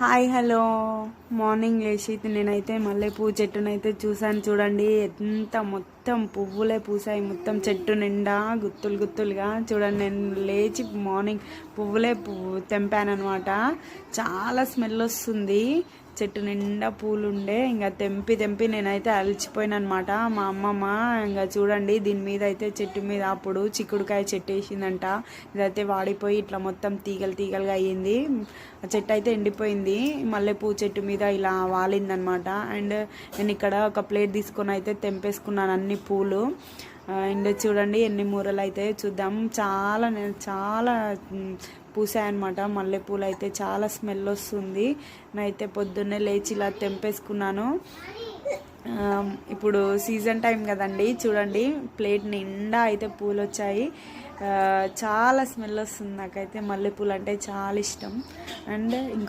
Hi hello. Morning లేచి నేనైతే మల్లెపూ చెట్టునైతే చూసాను చూడండి. ఎంత మొత్తం పువ్వులే పూసాయి. మొత్తం చెట్టు నిండా గుత్తులు గుత్తులుగా చూడండి. నేను లేచి మార్నింగ్ పువ్వులే పువ్వు తెంపాను అనమాట చాలా స్మెల్ వస్తుంది. చెట్టు నిండా పూలు ఉండే ఇంకా తెంపి తెంపి నేనైతే అలసిపోయాను అనమాట మా అమ్మమ్మ ఇంకా చూడండి దీని మీద అయితే చెట్టు మీద అప్పుడు చిక్కుడుకాయ చెట్టు వేసిందంట ఇదైతే వాడిపోయి ఇట్లా మొత్తం తీగలు తీగలుగా అయ్యింది. ఆ చెట్టు అయితే ఎండిపోయింది. మల్లెపూ చెట్టు మీద ఇలా వాలిందనమాట. అండ్ నేను ఇక్కడ ఒక ప్లేట్ తీసుకొని అయితే తెంపేసుకున్నాను అన్ని పూలు. అండ్ చూడండి ఎన్ని మూరలు అయితే చూద్దాం. చాలా నేను చాలా పూసాయనమాట పూసాయన్నమాట. మల్లెపూలు అయితే చాలా స్మెల్ వస్తుంది. నేనైతే పొద్దున్నే లేచి ఇలా తెంపేసుకున్నాను. ఇప్పుడు సీజన్ టైం కదండి చూడండి. ప్లేట్ నిండా అయితే పూలు వచ్చాయి చాలా స్మెల్ వస్తుంది నాకైతే. మల్లెపూలు అంటే చాలా ఇష్టం. అండ్ ఇంకో